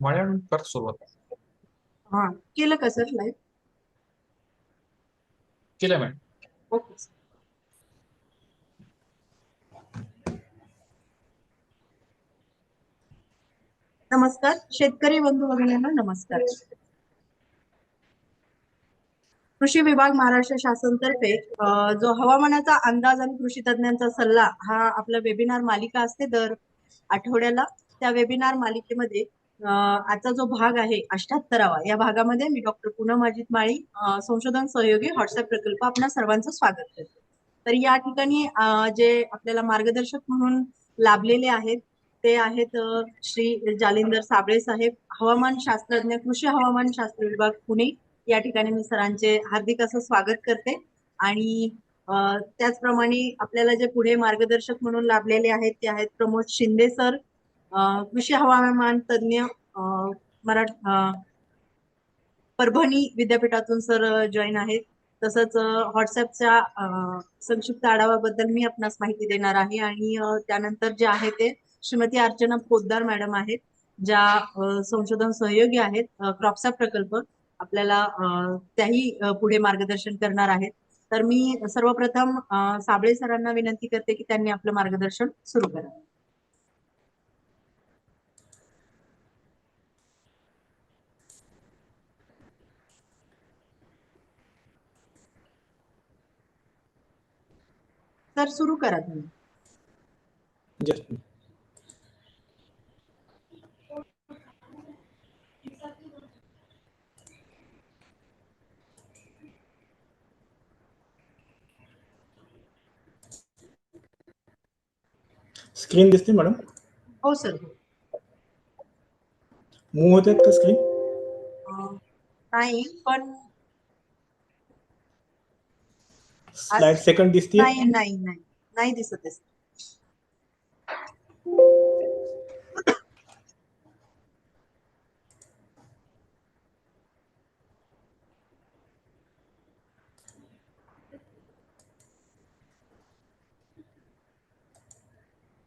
कर सुरुवात. हा केलं का सर लाईव्ह केलं मॅडम. ओके नमस्कार शेतकरी बंधू भगिनींना नमस्कार. कृषी विभाग महाराष्ट्र शासनतर्फे जो हवामानाचा अंदाज आणि कृषी तज्ञांचा सल्ला हा आपला वेबिनार मालिका असते दर आठवड्याला. त्या वेबिनार मालिकेमध्ये आजचा जो भाग आहे अष्ट्याहत्तरावा या भागामध्ये मी डॉक्टर पूनम अजित माळी संशोधन सहयोगी व्हॉट्सअप प्रकल्प आपल्या सर्वांचं स्वागत करते. तर या ठिकाणी जे आपल्याला मार्गदर्शक म्हणून लाभलेले आहेत ते आहेत श्री जालिंदर साबळे साहेब हवामान शास्त्रज्ञ कृषी हवामान शास्त्र विभाग पुणे. या ठिकाणी मी सरांचे हार्दिक असं स्वागत करते. आणि त्याचप्रमाणे आपल्याला जे पुढे मार्गदर्शक म्हणून लाभलेले आहेत ते आहेत प्रमोद शिंदे सर कृषी हवामान तज्ज्ञ अ, मराठ अ, परभणी विद्यापीठातून सर जॉईन आहेत. तसंच व्हॉट्सअपच्या संक्षिप्त आढावाबद्दल मी आपणास माहिती देणार आहे. आणि त्यानंतर जे आहे ते श्रीमती अर्चना पोद्दार मॅडम आहेत ज्या संशोधन सहयोगी आहेत. अ, क्रॉपसा प्रकल्प आपल्याला त्याही पुढे मार्गदर्शन करणार आहेत. तर मी सर्वप्रथम साबळे सरांना विनंती करते की त्यांनी आपलं मार्गदर्शन सुरू करावं तर सुरू करा तुम्ही. स्क्रीन दिसते मॅडम हो सर मूव होत आहेत का स्क्रीन अं, नाही पण स्लाइड सेकंड दिसते नाही नाही नाही. नाही दिसत आहे.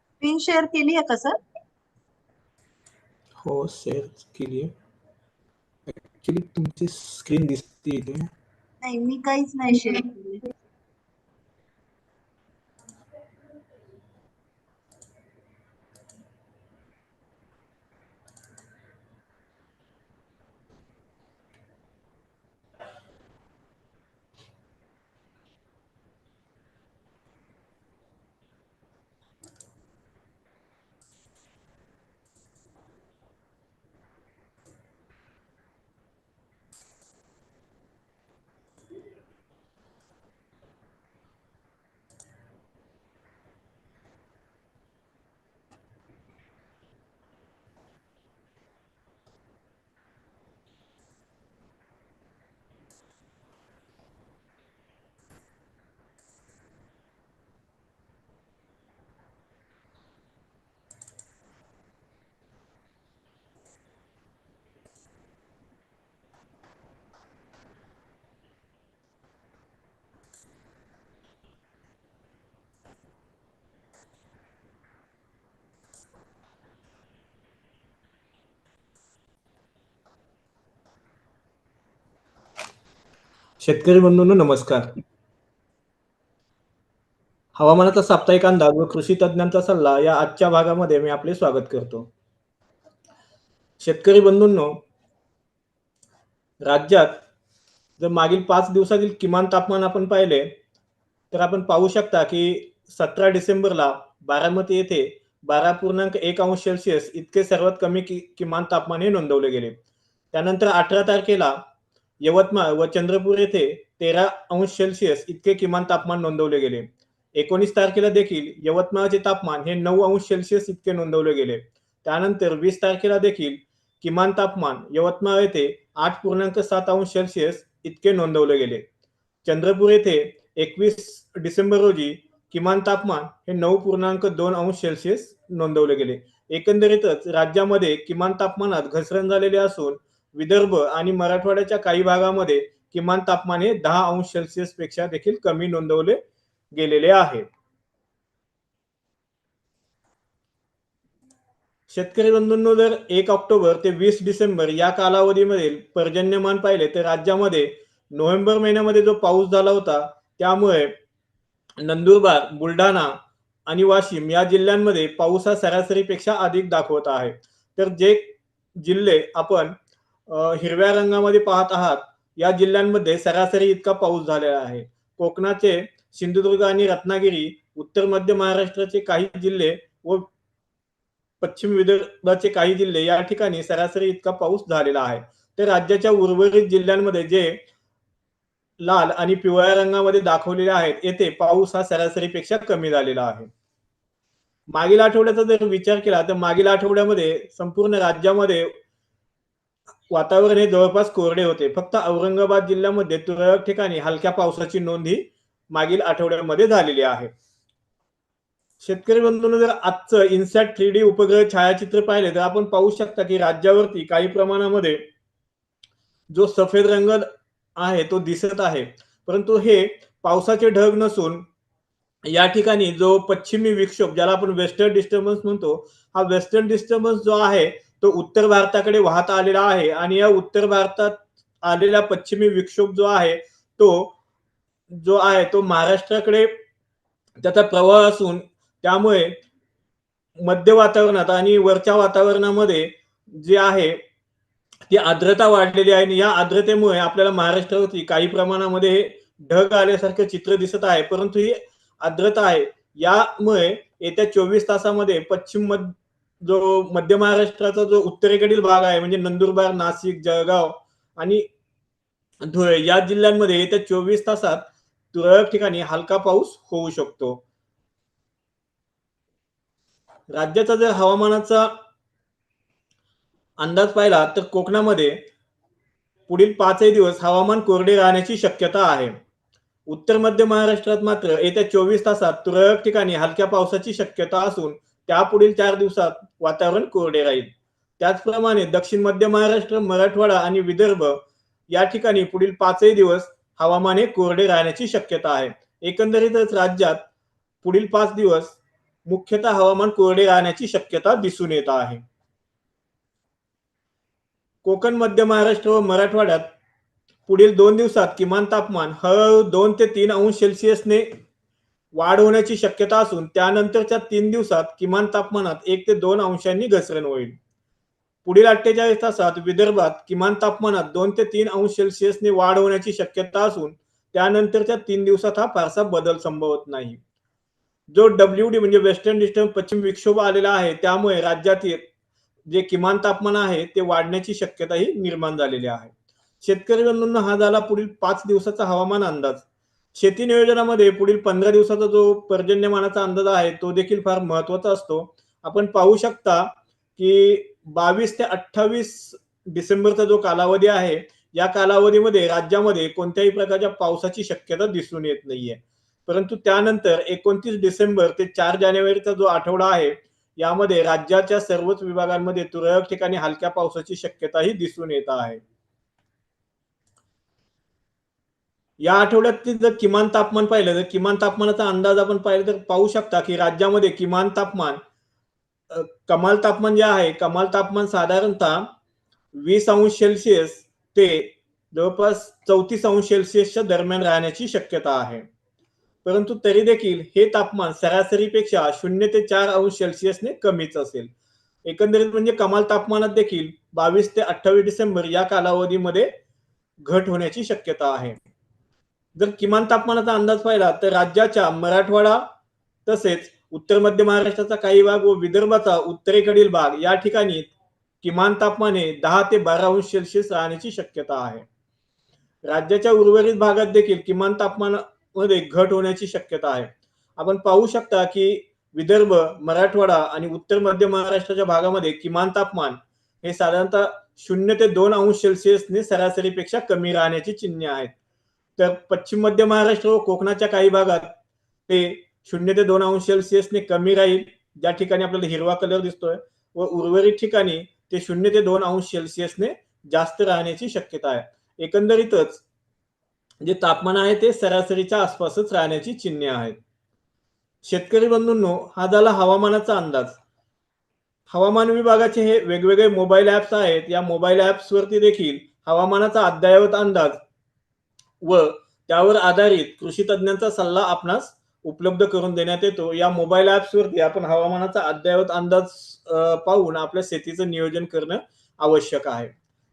स्क्रीन शेअर केली आहे का सर हो शेअर केली ऍक्च्युली तुमची स्क्रीन दिसते इथे नाही मी काहीच नाही शेअर केली. शेतकरी बंधूंनो नमस्कार. हवामानाचा साप्ताहिक अंदाज व कृषी तज्ज्ञांचा सल्ला या आजच्या भागामध्ये मी आपले स्वागत करतो. शेतकरी बंधूंनो राज्यात जर मागील पाच दिवसातील किमान तापमान आपण पाहिले तर आपण पाहू शकता की सतरा डिसेंबरला बारामती येथे बारा पूर्णांक एक अंश सेल्सिअस इतके सर्वात कमी कि, किमान तापमान हे नोंदवले गेले. त्यानंतर अठरा तारखेला यवतमाळ व चंद्रपूर येथे तेरा अंश सेल्सिअस इतके किमान तापमान नोंदवले गेले. एकोणीस तारखेला देखील यवतमाळचे तापमान हे नऊ अंश सेल्सिअस इतके नोंदवले गेले. त्यानंतर वीस तारखेला देखील किमान तापमान यवतमाळ येथे आठ पूर्णांक सात अंश सेल्सिअस इतके नोंदवले गेले. चंद्रपूर येथे एकवीस डिसेंबर रोजी किमान तापमान हे नऊ पूर्णांक दोन अंश सेल्सिअस नोंदवले गेले. एकंदरीतच राज्यामध्ये किमान तापमानात घसरण झालेले असून विदर्भ आणि मराठवाड्याच्या काही भागामध्ये किमान तापमान हे दहा अंश सेल्सिअसपेक्षा देखील कमी नोंदवले गेलेले आहे. शेतकरी बंधूंनो जर एक ऑक्टोबर ते वीस डिसेंबर या कालावधीमधील पर्जन्यमान पाहिले तर राज्यामध्ये नोव्हेंबर महिन्यामध्ये जो पाऊस झाला होता त्यामुळे नंदुरबार बुलढाणा आणि वाशिम या जिल्ह्यांमध्ये पाऊस हा सरासरीपेक्षा अधिक दाखवत आहे. तर जे जिल्हे आपण हिरव्या रंगामध्ये पाहत आहात. या जिल्ह्यांमध्ये सरासरी इतका पाऊस झालेला आहे. कोकणाचे सिंधुदुर्ग आणि रत्नागिरी उत्तर मध्य महाराष्ट्राचे काही जिल्हे व पश्चिम विदर्भाचे काही जिल्हे या ठिकाणी सरासरी इतका पाऊस झालेला आहे. तर राज्याच्या उर्वरित जिल्ह्यांमध्ये जे लाल आणि पिवळ्या रंगामध्ये दाखवलेले आहेत येथे पाऊस हा सरासरीपेक्षा कमी झालेला आहे. मागील आठवड्याचा जर विचार केला तर मागील आठवड्यामध्ये संपूर्ण राज्यामध्ये वातावरण हे जवळपास कोरडे होते. फक्त औरंगाबाद जिल्ह्यामध्ये तुरळक ठिकाणी हलक्या पावसाची नोंद ही मागील आठवड्यामध्ये झालेली आहे. शेतकरी बंधूंनो जर आजचं इन्सॅट थ्री डी उपग्रह छायाचित्र पाहिले तर आपण पाहू शकता की राज्यावरती काही प्रमाणामध्ये जो सफेद रंग आहे तो दिसत आहे. परंतु हे पावसाचे ढग नसून या ठिकाणी जो पश्चिमी विक्षोभ ज्याला आपण वेस्टर्न डिस्टर्बन्स म्हणतो हा वेस्टर्न डिस्टर्बन्स जो आहे तो उत्तर भारताकडे वाहत आलेला आहे आणि या उत्तर भारतात आलेला पश्चिमी विक्षोभ जो आहे तो जो आहे तो महाराष्ट्राकडे त्याचा प्रवाह असून त्यामुळे मध्य वातावरणात आणि वरच्या वातावरणामध्ये जे आहे ती आर्द्रता वाढलेली आहे आणि या आर्द्रतेमुळे आपल्याला महाराष्ट्रावरती काही प्रमाणामध्ये हे ढग आल्यासारखं चित्र दिसत आहे. परंतु ही आर्द्रता आहे. यामुळे येत्या चोवीस तासामध्ये पश्चिम मध्य जो मध्य महाराष्ट्राचा जो उत्तरेकडील भाग आहे म्हणजे नंदुरबार नाशिक जळगाव आणि धुळे या जिल्ह्यांमध्ये येत्या चोवीस तासात तुरळक ठिकाणी हलका पाऊस होऊ शकतो. राज्याचा जर हवामानाचा अंदाज पाहिला तर कोकणामध्ये पुढील पाचही दिवस हवामान कोरडे राहण्याची शक्यता आहे. उत्तर मध्य महाराष्ट्रात मात्र येत्या चोवीस तासात तुरळक ठिकाणी हलक्या पावसाची शक्यता असून त्या पुढील चार दिवसात वातावरण कोरडे राहील. त्याचप्रमाणे दक्षिण मध्य महाराष्ट्र मराठवाडा आणि विदर्भ या ठिकाणी पुढील पाचही दिवस हवामान हे कोरडे राहण्याची शक्यता आहे. एकंदरीतच राज्यात पुढील पाच दिवस मुख्यतः हवामान कोरडे राहण्याची शक्यता दिसून येत आहे. कोकण मध्य महाराष्ट्र व मराठवाड्यात पुढील दोन दिवसात किमान तापमान हळूहळू दोन ते तीन अंश सेल्सिअसने वाढ होण्याची शक्यता असून त्यानंतरच्या तीन दिवसात किमान तापमानात एक ते दोन अंशांनी घसरण होईल. पुढील अठ्ठेचाळीस तासात विदर्भात किमान तापमानात दोन ते तीन अंश सेल्सिअसने वाढ होण्याची शक्यता असून त्यानंतरच्या तीन दिवसात हा फारसा बदल संभवत नाही. जो डब्ल्यू डी म्हणजे वेस्टर्न डिस्टर्ब पश्चिम विक्षोभ आलेला आहे त्यामुळे राज्यातील जे किमान तापमान आहे ते वाढण्याची शक्यताही निर्माण झालेली आहे. शेतकरी बंधूंना हा झाला पुढील पाच दिवसाचा हवामान अंदाज. शेती नियोजनामध्ये पुढील पंधरा दिवसाचा जो पर्जन्यमानाचा अंदाज आहे तो देखील फार महत्त्वाचा असतो. आपण पाहू शकता की बावीस ते अठ्ठावीस डिसेंबरचा जो कालावधी आहे या कालावधीमध्ये राज्यामध्ये कोणत्याही प्रकारच्या पावसाची शक्यता दिसून येत नाहीये. परंतु त्यानंतर एकोणतीस डिसेंबर ते चार जानेवारीचा जो आठवडा आहे यामध्ये राज्याच्या सर्वच विभागांमध्ये तुरळक ठिकाणी हलक्या पावसाची शक्यताही दिसून येत आहे. या आठवड्यात जर किमान तापमान पाहिलं तर किमान तापमानाचा अंदाज आपण पाहिलं तर पाहू शकता की राज्यामध्ये किमान तापमान कमाल तापमान जे आहे कमाल तापमान साधारणतः वीस अंश सेल्सिअस ते जवळपास चौतीस अंश सेल्सिअसच्या दरम्यान राहण्याची शक्यता आहे. परंतु तरी देखील हे तापमान सरासरीपेक्षा शून्य ते चार अंश सेल्सिअसने कमीच असेल. एकंदरीत म्हणजे कमाल तापमानात देखील बावीस ते अठ्ठावीस डिसेंबर या कालावधीमध्ये घट होण्याची शक्यता आहे. जर किमान तापमानाचा अंदाज पाहिला तर राज्याच्या मराठवाडा तसेच उत्तर मध्य महाराष्ट्राचा काही भाग व विदर्भाचा उत्तरेकडील भाग या ठिकाणी किमान तापमान हे दहा ते बारा अंश सेल्सिअस राहण्याची शक्यता आहे. राज्याच्या उर्वरित भागात देखील किमान तापमानामध्ये घट होण्याची शक्यता आहे. आपण पाहू शकता की विदर्भ मराठवाडा आणि उत्तर मध्य महाराष्ट्राच्या भागामध्ये किमान तापमान हे साधारणतः शून्य ते दोन अंश सेल्सिअसने सरासरीपेक्षा कमी राहण्याची चिन्हे आहेत. तर पश्चिम मध्य महाराष्ट्र व कोकणाच्या काही भागात ते शून्य ते दोन अंश सेल्सिअसने कमी राहील. ज्या ठिकाणी आपल्याला हिरवा कलर दिसतोय व उर्वरित ठिकाणी ते शून्य ते दोन अंश सेल्सिअसने जास्त राहण्याची शक्यता आहे. एकंदरीतच जे तापमान आहे ते सरासरीच्या आसपासच राहण्याची चिन्हे आहेत. शेतकरी बंधूंनो हा झाला हवामानाचा अंदाज. हवामान विभागाचे हे वेगवेगळे मोबाईल ऍप्स आहेत. या मोबाईल ऍप्स वरती देखील हवामानाचा अद्ययावत अंदाज व त्यावर आधारित कृषी तज्ज्ञांचा सल्ला आपणास उपलब्ध करून देण्यात येतो. या मोबाईल ऍप्सवरती आपण हवामानाचा अद्ययावत अंदाज पाहून आपल्या शेतीचं नियोजन करणं आवश्यक आहे.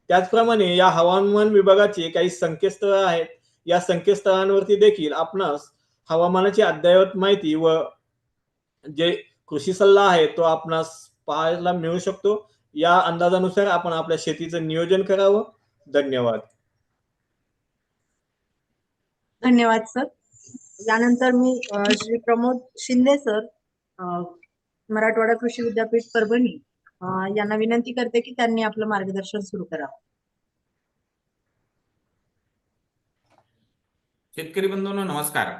त्याचप्रमाणे या हवामान विभागाचे काही संकेतस्थळ आहेत. या संकेतस्थळांवरती देखील आपणास हवामानाची अद्ययावत माहिती व जे कृषी सल्ला आहे तो आपणास पाहायला मिळू शकतो. या अंदाजानुसार आपण आपल्या शेतीचं नियोजन करावं. धन्यवाद. धन्यवाद सर. यानंतर मी श्री प्रमोद शिंदे सर मराठवाडा कृषी विद्यापीठ परभणी यांना विनंती करते की त्यांनी आपलं मार्गदर्शन सुरू करावं शेतकरी बंधूंनो नमस्कार.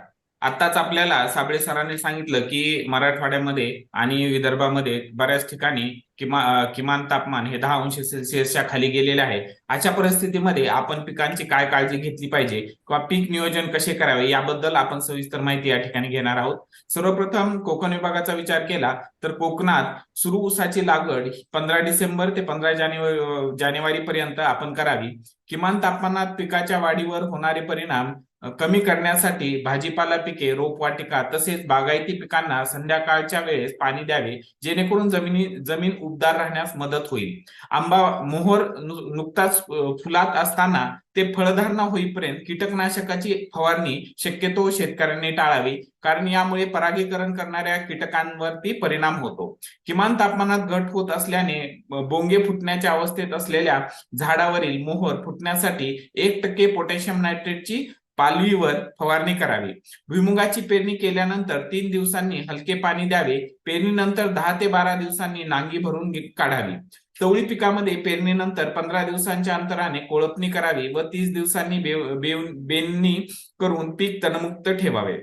आताच आपल्याला साबळे सरांनी सांगितलं की मराठवाड्यामध्ये आणि विदर्भामध्ये बऱ्याच ठिकाणी किमा किमान तापमान हे दहा अंश सेल्सिअसच्या खाली गेलेले आहे. अशा परिस्थितीमध्ये आपण पिकांची काय काळजी घेतली पाहिजे किंवा पीक नियोजन कसे करावे याबद्दल आपण सविस्तर माहिती या ठिकाणी घेणार आहोत. सर्वप्रथम कोकण विभागाचा विचार केला तर कोकणात सुरू ऊसाची लागवड पंधरा डिसेंबर ते पंधरा जानेवारी जानेवारी पर्यंत आपण करावी. किमान तापमानात पिकाच्या वाढीवर होणारे परिणाम कमी करण्यासाठी भाजीपाला पिके रोपवाटिका तसेच बागायती पिकांना संध्याकाळच्या वेळेस पाणी द्यावे जेणेकरून जमिनी जमीन उबदार राहण्यास मदत होईल. आंबा मोहर नुकताच फुलात असताना ते फळधारणा होईपर्यंत कीटकनाशकाची फवारणी शक्यतो शेतकऱ्यांनी टाळावी कारण यामुळे परागीकरण करणाऱ्या कीटकांवरती परिणाम होतो. किमान तापमानात घट होत असल्याने बोंगे फुटण्याच्या अवस्थेत असलेल्या झाडावरील मोहर फुटण्यासाठी एक टक्के पोटॅशियम नायट्रेटची पालवीवर फवारणी करावी. भुईमुगाची पेरणी केल्यानंतर तीन दिवसांनी हलके पाणी द्यावे. पेरणीनंतर दहा ते बारा दिवसांनी नांगी भरून काढावी. चवळी पिकामध्ये पेरणीनंतर पंधरा दिवसांच्या अंतराने कोळपणी करावी व तीस दिवसांनी बेव- करून पीक तणमुक्त ठेवावे.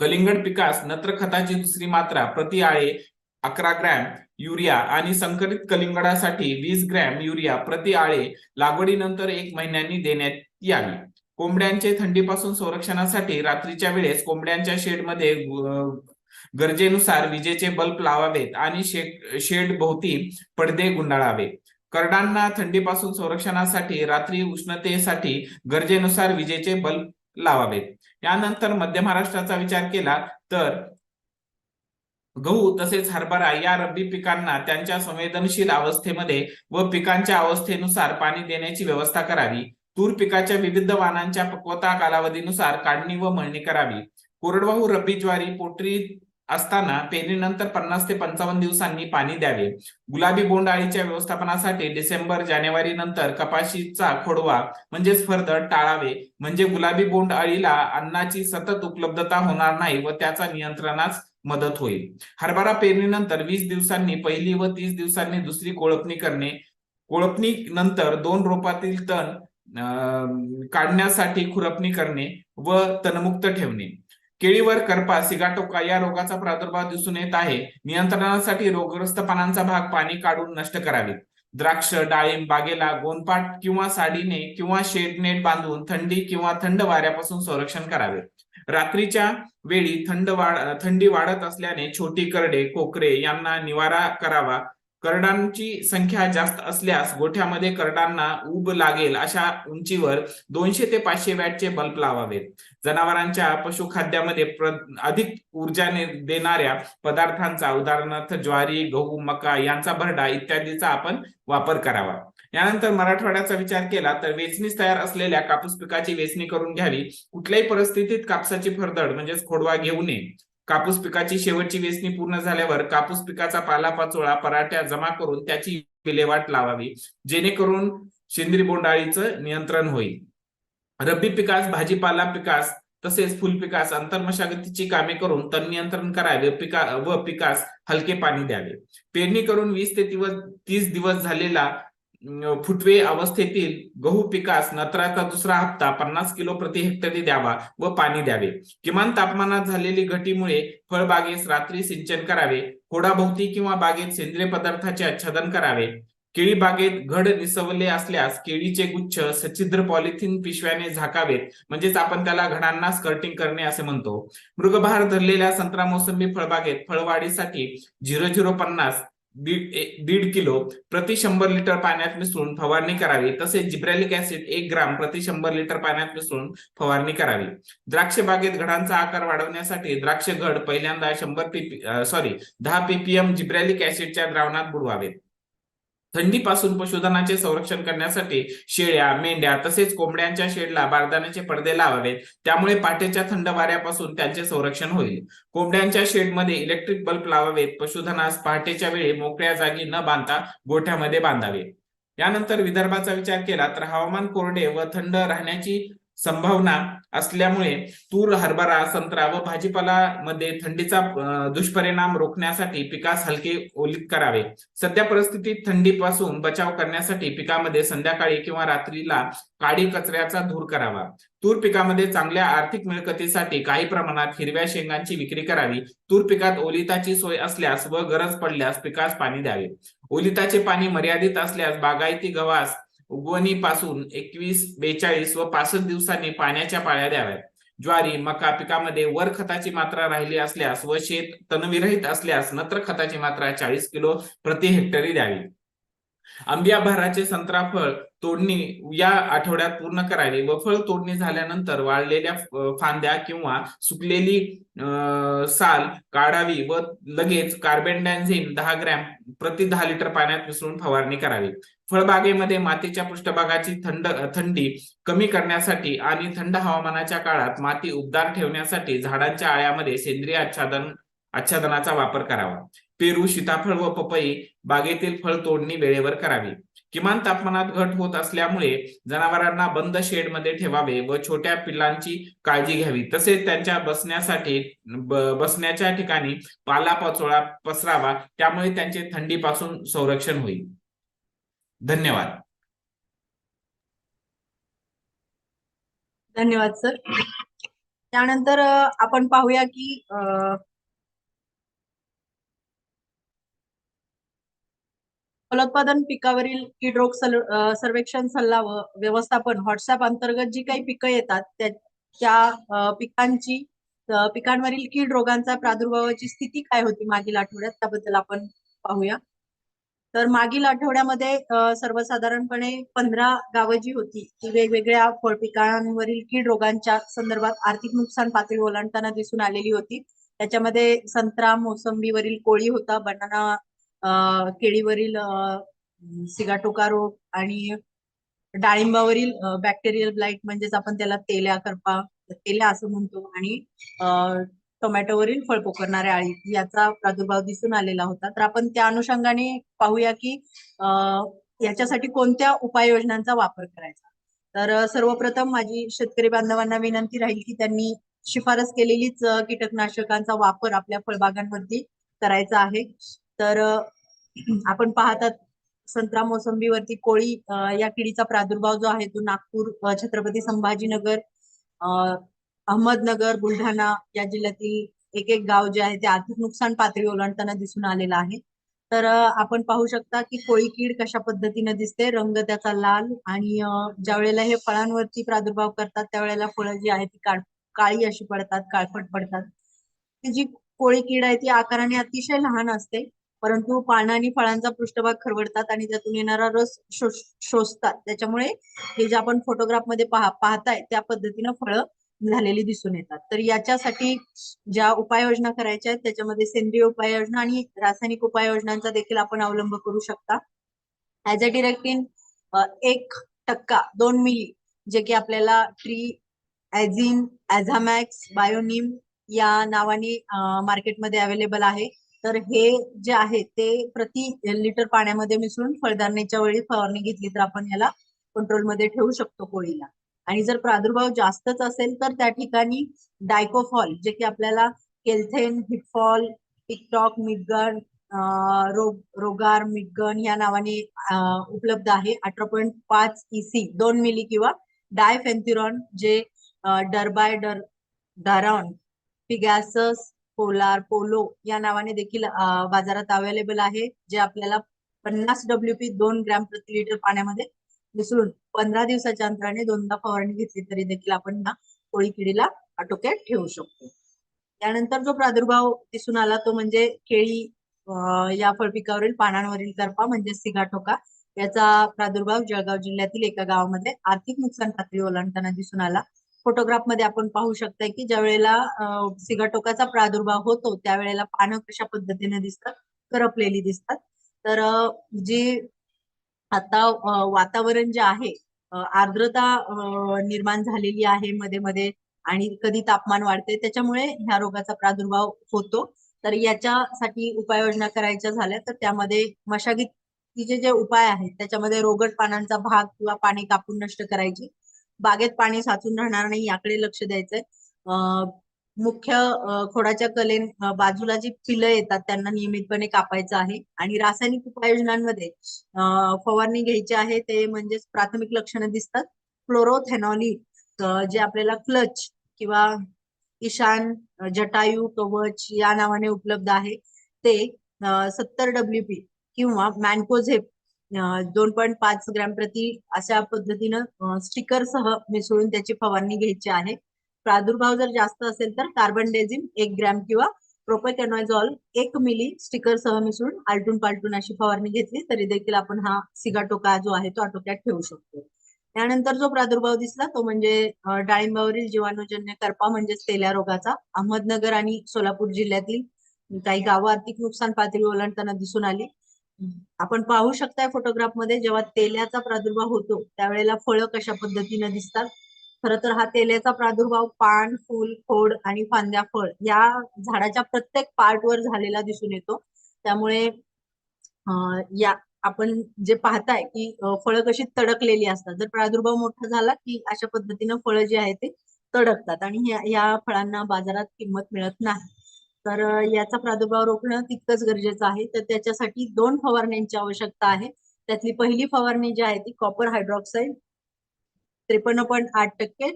कलिंगड पिकास नत्र खताची दुसरी मात्रा प्रति आळे अकरा ग्रॅम युरिया आणि संकरित कलिंगडासाठी वीस ग्रॅम युरिया प्रति आळे लागवडीनंतर एक महिन्यांनी देण्यात यावी. कोंबड्यांचे थंडीपासून संरक्षणासाठी रात्रीच्या वेळेस कोंबड्यांच्या शेडमध्ये गरजेनुसार विजेचे बल्ब लावावेत आणि शेड शेड भोवती पडदे गुंडाळावे. करडांना थंडीपासून संरक्षणासाठी रात्री उष्णतेसाठी गरजेनुसार विजेचे बल्ब लावावेत. यानंतर मध्य महाराष्ट्राचा विचार केला तर गहू तसेच हरभरा या रब्बी पिकांना त्यांच्या संवेदनशील अवस्थेमध्ये व पिकांच्या अवस्थेनुसार पाणी देण्याची व्यवस्था करावी. तूर पिकाच्या विविध वाणांच्या पक्वता कालावधीनुसार काढणी व मळणी करावी. कोरडवाहू रब्बी ज्वारी पोटरी असताना पेरणीनंतर पन्नास ते पंचावन्न दिवसांनी पाणी द्यावे. गुलाबी बोंडअळीच्या व्यवस्थापनासाठी डिसेंबर जानेवारी नंतर कपाशीचा खोडवा म्हणजेच फरदड टाळावे. म्हणजे गुलाबी बोंड अळीला अन्नाची सतत उपलब्धता होणार नाही व त्याचा नियंत्रणास मदत होईल. हरभरा पेरणीनंतर वीस दिवसांनी पहिली व तीस दिवसांनी दुसरी कोळपणी करणे. कोळपणी नंतर दोन रोपातील तण काढण्यासाठी खुरपणी करणे व तणमुक्त ठेवणे. केळीवर करपा सिगाटोका या रोगाचा प्रादुर्भाव दिसून येत आहे. नियंत्रणासाठी रोगग्रस्त पानांचा भाग पाणी काढून नष्ट करावे द्राक्ष डाळिंब बागेला गोनपाट किंवा साडीने किंवा शेड नेट बांधून थंडी किंवा थंड वाऱ्यापासून संरक्षण करावे. रात्रीच्या वेळी थंड वाढ थंडी वाढत असल्याने छोटी करडे कोकरे यांना निवारा करावा. करडांची संख्या जास्त असल्यास गोठ्यामध्ये करडांना उब लागेल अशा उंचीवर दोनशे ते पाचशे वॅटचे बल्ब लावावेत. जनावरांच्या पशुखाद्यामध्ये अधिक ऊर्जा देणाऱ्या पदार्थांचा उदाहरणार्थ ज्वारी गहू मका यांचा भरडा इत्यादीचा आपण वापर करावा. यानंतर मराठवाड्याचा विचार केला तर वेचणीस तयार असलेल्या कापूस पिकाची वेचणी करून घ्यावी. कुठल्याही परिस्थितीत कापसाची फरदड म्हणजेच खोडवा घेऊ नये. कापूस पिकाची शेवटची वेचणी पूर्ण झाल्यावर कापूस पिकाचा पालापाचोळा पराठ्या जमा करून त्याची विल्हेवाट लावावी जेणेकरून शेंद्री बोंडाळीचं नियंत्रण होईल. रब्बी पिकास भाजीपाला पिकास तसेच फुलपिकास अंतर्मशागतीची कामे करून तण नियंत्रण करावे पिका व पिकास हलके पाणी द्यावे. पेरणी करून वीस ते दिवस तीस दिवस झालेला फुटवे अवस्थेतील गहू पिकास नत्राचा दुसरा हप्ता पन्नास किलो प्रति हेक्टरी द्यावा व पाणी द्यावे. किमान तापमानात झालेली घटीमुळे फळबागेस रात्री सिंचन करावे खोडाभोवती किंवा बागेत सेंद्रिय पदार्थाचे आच्छादन करावे. केळी बागेत घड निसवले असल्यास केळीचे गुच्छ सच्छिद्र पॉलिथिन पिशव्याने झाकावेत म्हणजेच आपण त्याला घडांना स्कर्टिंग करणे असे म्हणतो. मृगभार धरलेल्या संत्रा मोसंबी फळबागेत फळवाढीसाठी झिरो झिरो पन्नास दीड दीड किलो प्रति शंभर लिटर पाण्यात मिसळून फवारणी करावी. तसेच जिब्रॅलिक ऍसिड एक ग्राम प्रति शंभर लिटर पाण्यात मिसळून फवारणी करावी. द्राक्ष बागेत घडांचा आकार वाढवण्यासाठी द्राक्ष घड पहिल्यांदा शंभर पीपी सॉरी दहा पीपीएम जिब्रॅलिक ऍसिडच्या द्रावणात बुडवावेत. थंडीपासून पशुधनाचे संरक्षण करण्यासाठी शेळ्या मेंढ्या तसेच कोंबड्यांच्या शेडला बारदाण्याचे पडदे लावावेत. त्यामुळे पहाटेच्या थंड वाऱ्यापासून त्यांचे संरक्षण होईल. कोंबड्यांच्या शेडमध्ये इलेक्ट्रिक बल्ब लावावेत. पशुधनास पहाटेच्या वेळी मोकळ्या जागी न बांधता गोठ्यामध्ये बांधावे. यानंतर विदर्भाचा विचार केला तर हवामान कोरडे व थंड राहण्याची संभावना असल्यामुळे तूर हरभरा संत्रा व भाजीपाला मध्ये थंडीचा दुष्परिणाम रोखण्यासाठी पिकास हलके ओलित करावे. सध्या परिस्थितीत थंडीपासून बचाव करण्यासाठी पिकामध्ये संध्याकाळी किंवा रात्रीला काळी कचऱ्याचा धूर करावा. तूर पिकामध्ये चांगल्या आर्थिक मिळकतीसाठी काही प्रमाणात हिरव्या शेंगांची विक्री करावी. तूर पिकात ओलिताची सोय असल्यास व गरज पडल्यास पिकास पाणी द्यावे. ओलिताचे पाणी मर्यादित असल्यास बागायती गव्हास उगवणीपासून एकवीस बेचाळीस व पासष्ट दिवसांनी पाण्याच्या पाळ्या द्याव्यात. ज्वारी मका पिकामध्ये वर खताची मात्रा राहिली असल्यास व शेत तणविरहित असल्यास नत्र खताची मात्रा चाळीस किलो प्रति हेक्टरी द्यावी. आंबिया बहाराचे संत्रा फळ तोडणी या आठवड्यात पूर्ण करावी व फळ तोडणी झाल्यानंतर वाळलेल्या फांद्या किंवा सुकलेली अं, साल काढावी व लगेच कार्बन कार्बेंडाझिम दहा ग्रॅम प्रति दहा लिटर पाण्यात मिसळून फवारणी करावी. फळबागेमध्ये मातीच्या पृष्ठभागाची थंड थंडी कमी करण्यासाठी आणि थंड हवामानाच्या काळात माती उबदार ठेवण्यासाठी झाडांच्या आळ्यामध्ये सेंद्रिय आच्छादन आच्छादनाचा वापर करावा. पेरू सीताफळ व पपई बागेतील फळ तोडणी वेळेवर करावी. किमान तापमानात घट होत असल्यामुळे जनावरांना बंद शेडमध्ये ठेवावे व छोट्या पिल्लांची काळजी घ्यावी. तसेच त्यांच्या बसण्यासाठी बसण्याच्या ठिकाणी पालापाचोळा पसरावा. त्यामुळे त्यांचे थंडीपासून संरक्षण होईल. धन्यवाद. धन्यवाद सर. त्यानंतर आपण पाहूया की फलोत्पादन पिकावरील कीड रोग सर्वेक्षण सल्ला व व्यवस्थापन व्हॉट्सअप अंतर्गत जी काही पिकं येतात त्या त्या पिकांची पिकांवरील कीड रोगांचा प्रादुर्भावाची स्थिती काय होती मागील आठवड्यात त्याबद्दल आपण पाहूया. तर मागील आठवड्यामध्ये सर्वसाधारणपणे पंधरा गावं जी होती ती वेगवेगळ्या फळपिकांवरील कीड रोगांच्या संदर्भात आर्थिक नुकसान पातळी ओलांडताना दिसून आलेली होती. त्याच्यामध्ये संत्रा मोसंबीवरील कोळी होता बनाना केळीवरील सिगाटोका रोग आणि डाळिंबावरील बॅक्टेरियल ब्लाइट म्हणजेच आपण त्याला तेल्या करपा तेल्या असं म्हणतो आणि टोमॅटोवरील फळ पोखरणाऱ्या अळी याचा प्रादुर्भाव दिसून आलेला होता. तर आपण त्या अनुषंगाने पाहूया की याच्यासाठी कोणत्या उपाययोजनांचा वापर करायचा? तर सर्वप्रथम माझी शेतकरी बांधवांना विनंती राहील की त्यांनी शिफारस केलेलीच कीटकनाशकांचा वापर आपल्या फळबागांवरती करायचा आहे. तर आपण पाहतात संत्रा मोसंबीवरती कोळी या किडीचा प्रादुर्भाव जो आहे तो नागपूर छत्रपती संभाजीनगर अ, अहमदनगर बुलढाणा या जिल्ह्यातील एक एक गाव जे आहे ते आर्थिक नुकसान पातळी ओलांडताना दिसून आलेलं आहे. तर आपण पाहू शकता की कोळी कीड कशा पद्धतीने दिसते रंग त्याचा लाल आणि ज्या वेळेला हे फळांवरती प्रादुर्भाव करतात त्यावेळेला फळं जी आहेत ती काळी अशी पडतात काळपट पडतात. ती जी कोळी कीड आहे ती आकाराने अतिशय लहान असते परंतु पानं आणि फळांचा पृष्ठभाग खरवडतात आणि त्यातून येणारा रस शोषतात. त्याच्यामुळे हे जे आपण फोटोग्राफमध्ये पाहताय त्या पद्धतीनं फळं झालेली दिसून येतात. तर याच्यासाठी ज्या उपाययोजना करायच्या आहेत त्याच्यामध्ये सेंद्रिय उपाययोजना आणि रासायनिक उपाययोजनांचा देखील आपण अवलंब करू शकता. ऍज अ डिरेक्ट इन एक टक्का दोन मिली जे की आपल्याला ट्री ऍझिन ऍझामॅक्स बायोनिम या नावाने मार्केटमध्ये अवेलेबल आहे. तर हे जे आहे ते प्रति लिटर पाण्यामध्ये मिसळून फळधारणेच्या वेळी फवारणी घेतली तर आपण याला कंट्रोलमध्ये ठेवू शकतो कोळीला. आणि जर प्रादुर्भाव जास्तच असेल तर त्या ठिकाणी डायकोफॉल जे की आपल्याला केल्थेन हिटफॉल टिकटॉक मिडगन रोग रोगार मिडगन या नावाने उपलब्ध आहे. अठरा पॉईंट पाच इसी दोन मिली किंवा डायफेन्थ्युरॉन जे डरबाय डर डरॉन पिगॅसस पोलार पोलो या नावाने देखील बाजारात अवेलेबल आहे जे आपल्याला पन्नास डब्ल्यू पी दोन ग्रॅम प्रति लिटर पाण्यामध्ये मिसळून पंधरा दिवसाच्या अंतराने दोनदा फवारणी घेतली तरी देखील आपण ह्या कोळी किडीला आटोक्यात ठेवू शकतो. त्यानंतर जो प्रादुर्भाव दिसून आला तो म्हणजे केळी या फळपिकावरील पानांवरील करपा म्हणजे सिगाटोका याचा प्रादुर्भाव जळगाव जिल्ह्यातील एका गावामध्ये आर्थिक नुकसान पातळी ओलांडताना दिसून आला. फोटोग्राफमध्ये आपण पाहू शकताय की ज्या वेळेला सिगाटोकाचा प्रादुर्भाव होतो त्यावेळेला पानं कशा पद्धतीने दिसतात? करपलेली दिसतात. तर जी आता वातावरण जे आहे आर्द्रता निर्माण झालेली आहे मध्ये मध्ये आणि कधी तापमान वाढते त्याच्यामुळे ह्या रोगाचा प्रादुर्भाव होतो. तर याच्यासाठी उपाययोजना करायच्या झाल्या तर त्यामध्ये मशागतीचे जे उपाय आहेत त्याच्यामध्ये रोगट पानांचा भाग किंवा पाणी कापून नष्ट करायची. बागेत पाणी साचून राहणार नाही याकडे लक्ष द्यायचंय. मुख्य खोडाच्या कले बाजूला जी पिलं येतात त्यांना नियमितपणे कापायचं आहे. आणि रासायनिक उपाययोजनांमध्ये फवारणी घ्यायची आहे ते म्हणजेच प्राथमिक लक्षणं दिसतात. फ्लोरोथेनॉली जे आपल्याला क्लच किंवा ईशान जटायू कवच या नावाने उपलब्ध आहे. ते सत्तर डब्ल्यू पी किंवा मॅनकोझेप दोन पॉईंट पाच ग्रॅम प्रति अशा पद्धतीनं स्टिकर सह मिसळून त्याची फवारणी घ्यायची आहे. प्रादुर्भाव जर जास्त असेल तर कार्बन डेझिम एक ग्रॅम किंवा प्रोपेकॅनॉझॉल एक मिली स्टिकर सह मिसळून आलटून पालटून अशी फवारणी घेतली तरी देखील आपण हा सिगाटोका जो आहे तो आटोक्यात ठेवू शकतो. त्यानंतर जो प्रादुर्भाव दिसला तो म्हणजे डाळिंबावरील जीवाणूजन्य करपा म्हणजेच तेल्या रोगाचा. अहमदनगर आणि सोलापूर जिल्ह्यातील काही गावं आर्थिक नुकसान पातळी ओलांडताना दिसून आली. आपण पाहू शकताय फोटोग्राफमध्ये जेव्हा तेल्याचा प्रादुर्भाव होतो त्यावेळेला फळं कशा पद्धतीने दिसतात? खर तर हा तेल्याचा प्रादुर्भाव पान फूल खोड आणि फांद्या फळ या झाडाच्या प्रत्येक पार्ट वर झालेला दिसून येतो. त्यामुळे या आपण जे पाहताय की फळं कशी तडकलेली असतात. जर प्रादुर्भाव मोठा झाला की अशा पद्धतीनं फळं जी आहेत ते तडकतात आणि या फळांना बाजारात किंमत मिळत नाही. तर याचा प्रादुर्भाव रोखणं तितकंच गरजेचं आहे. तर त्याच्यासाठी दोन फवारण्यांची आवश्यकता आहे. त्यातली पहिली फवारणी जी आहे ती कॉपर हायड्रॉक्साईड त्रेपन्न पॉईंट आठ टक्के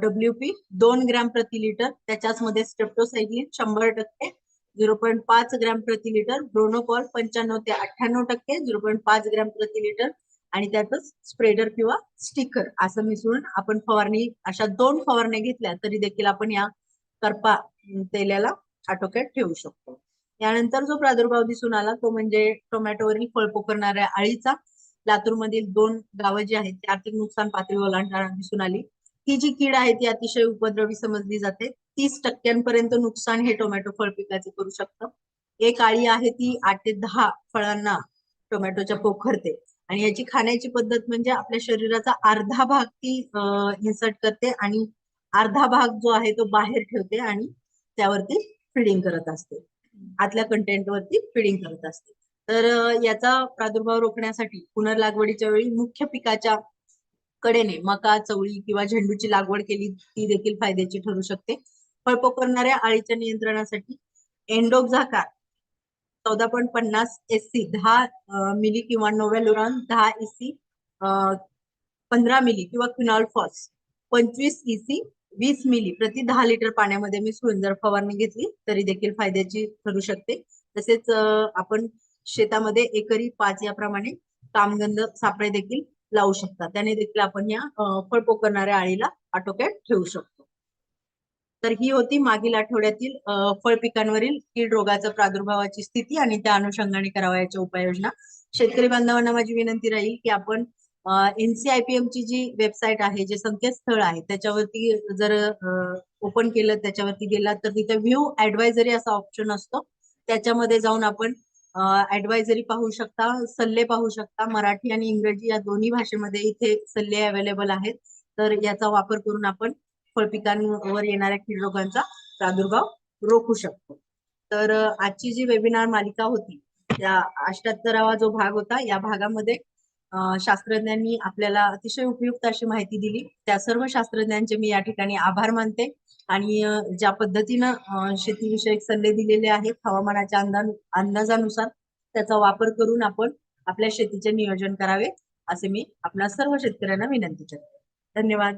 डब्ल्यू पी दोन ग्रॅम प्रति लिटर त्याच्याच मध्ये स्ट्रेप्टोसायक्लिन शंभर टक्के झिरो पॉईंट पाच ग्रॅम प्रति लिटर ब्रोनोकॉल पंच्याण्णव ते अठ्ठ्याण्णव टक्के झिरो पॉईंट पाच ग्रॅम प्रति लिटर आणि त्यातच स्प्रेडर किंवा स्टिकर असं मिसळून आपण फवारणी अशा दोन फवारण्या घेतल्या तरी देखील आपण या करपा तेल्याला आटोक्यात ठेवू शकतो. यानंतर जो प्रादुर्भाव दिसून आला तो म्हणजे टोमॅटोवरील फळ पोखरणाऱ्या अळीचा लातूरमधील दोन गावं जी आहेत ती आर्थिक नुकसान पातळी ओलांडताना दिसून आली. ही जी कीड आहे ती अतिशय उपद्रवी समजली जाते. तीस टक्क्यांपर्यंत नुकसान हे टोमॅटो फळ पिकाचे करू शकतं. एक आळी आहे ती आठ ते दहा फळांना टोमॅटोच्या पोखरते. आणि याची खाण्याची पद्धत म्हणजे आपल्या शरीराचा अर्धा भाग ती इन्सर्ट करते आणि अर्धा भाग जो आहे तो बाहेर ठेवते आणि त्यावरती फिडिंग करत असते. आतल्या कंटेंट वरती फिडिंग करत असते. तर याचा प्रादुर्भाव रोखण्यासाठी पुनर्लागवडीच्या वेळी मुख्य पिकाच्या कडेने मका चवळी किंवा झेंडूची लागवड केली ती देखील फायद्याची ठरू शकते. फळपो करणाऱ्या अळीच्या नियंत्रणासाठी एंडोक्झाकार चौदा पॉईंट पन्नास एस सी दहा मिली किंवा नोव्हेलुरॉन दहा एसी पंधरा मिली किंवा क्विनॉल्फॉस पंचवीस इसी वीस मिली प्रति दहा लिटर पाण्यामध्ये मिसळून जर फवारणी घेतली तरी देखील फायद्याची ठरू शकते. तसेच आपण शेतामध्ये एकरी पाच याप्रमाणे कामगंध सापळे देखील लावू शकता त्याने देखील आपण या फळ पोखरणाऱ्या आळीला आटोक्यात ठेवू शकतो. तर ही होती मागील आठवड्यातील फळ पिकांवरील कीड रोगाच्या प्रादुर्भावाची स्थिती आणि त्या अनुषंगाने करावयाच्या उपाययोजना. शेतकरी बांधवांना माझी विनंती राहील की आपण एनसीआयपीएम ची जी वेबसाईट आहे जे संकेतस्थळ आहे त्याच्यावरती जर ओपन केलं त्याच्यावरती गेला तर तिथे व्ह्यू ऍडवायझरी असा ऑप्शन असतो. त्याच्यामध्ये जाऊन आपण ऍडवायझरी पाहू शकता सल्ले पाहू शकता. मराठी आणि इंग्रजी या दोन्ही भाषेमध्ये इथे सल्ले अवेलेबल आहेत. तर याचा वापर करून आपण फळपिकांवर येणाऱ्या कीड रोगांचा प्रादुर्भाव रोखू शकतो. तर आजची जी वेबिनार मालिका होती त्या अष्ट्याहत्तरावा जो भाग होता या भागामध्ये शास्त्रज्ञांनी आपल्याला अतिशय उपयुक्त अशी माहिती दिली. त्या सर्व शास्त्रज्ञांचे मी या ठिकाणी आभार मानते. आणि ज्या पद्धतीनं शेतीविषयक सल्ले दिलेले आहेत हवामानाच्या अंदा अंदाजानुसार त्याचा वापर करून आपण आपल्या शेतीचे नियोजन करावे असे मी आपल्या सर्व शेतकऱ्यांना विनंती करते. धन्यवाद.